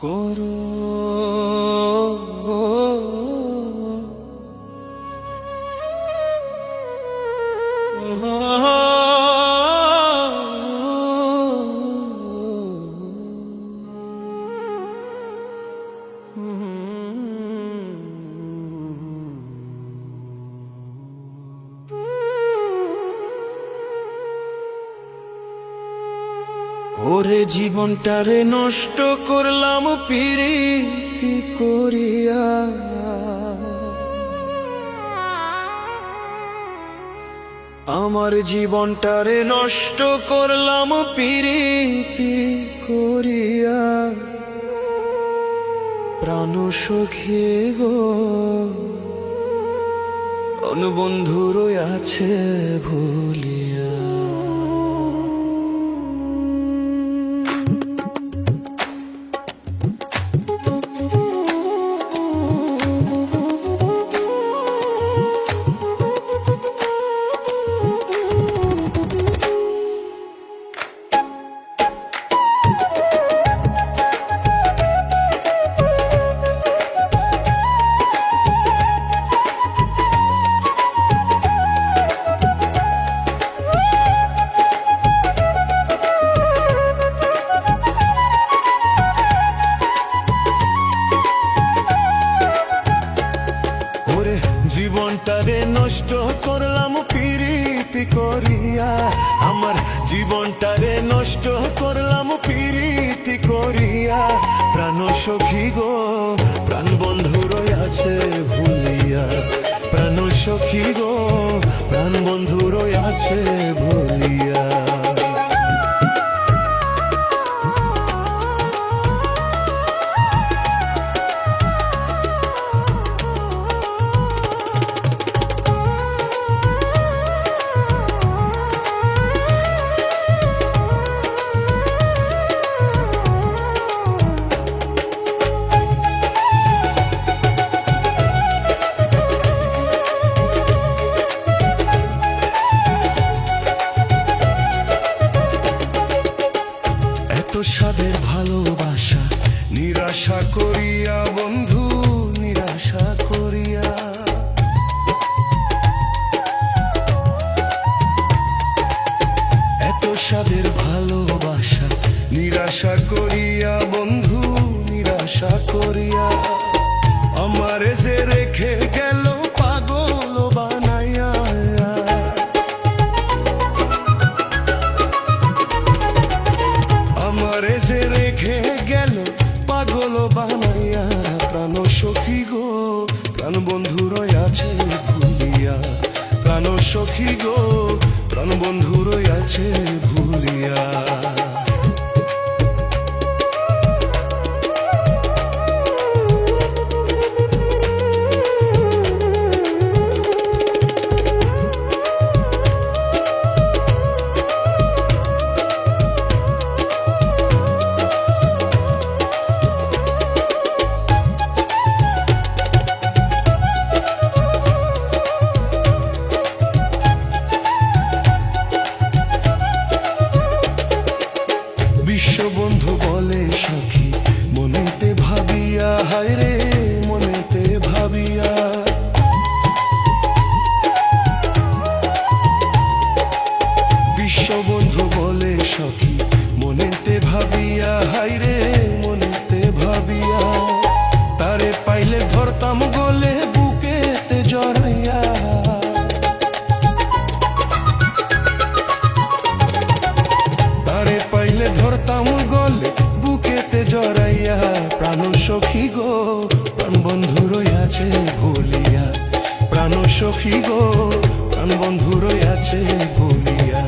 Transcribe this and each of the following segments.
করো। ওরে জীবনটারে নষ্ট করলাম পিরিতি করিয়া। আমার জীবনটারে নষ্ট করলাম পিরিতি করিয়া। প্রাণ সখী গো অনুবন্ধুর আছে ভুলিয়া। জীবনটারে নষ্ট করলাম পিরিতি করিয়া। আমার জীবনটারে নষ্ট করলাম পিরিতি করিয়া। প্রাণ সখী গো, প্রাণ বন্ধু আছে ভুলিয়া। প্রাণ সখী গো, প্রাণ বন্ধু আছে ভুলিয়া। ভালোবাসা নিরাশা করিয়া বন্ধু নিরাশা করিয়া। এত সাদের ভালোবাসা নিরাশা করিয়া বন্ধু নিরাশা করিয়া। যে রেখে গেল পাগল বানাইয়া, প্রাণ সখী গো, প্রাণ বন্ধু আছে ভুলিয়া। প্রাণ সখী গো, প্রাণ বন্ধু আছে ভুলিয়া। বিশ্ববন্ধু বলে সখী, মনেতে ভাবিয়া হায় রে মনেতে ভাবিয়া। বিশ্ববন্ধু বলে সখী, মনেতে ভাবিয়া হায় রে মনেতে ভাবিয়া। তারে পাইলে ধরতাম গলে, বুকেতে জড়াইয়া। ধরতাম সখী গো, প্রাণ বন্ধু আছে ভুলিয়া। প্রাণ সখী গো, প্রাণ বন্ধু আছে ভুলিয়া।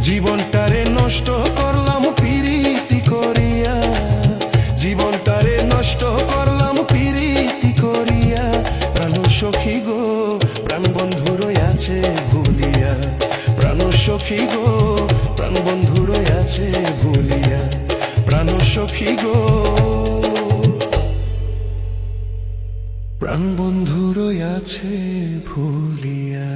জীবনটারে নষ্ট করলাম পিরিতি করিয়া। জীবনটারে নষ্ট করলাম পিরিতি করিয়া। প্রাণ সখী গো, প্রাণ বন্ধু আছে ভুলিয়া। প্রাণ সখী গো, প্রাণ বন্ধু আছে ভুলিয়া। প্রাণ সখী গো প্রাণ বন্ধুরই আছে ভুলিয়া।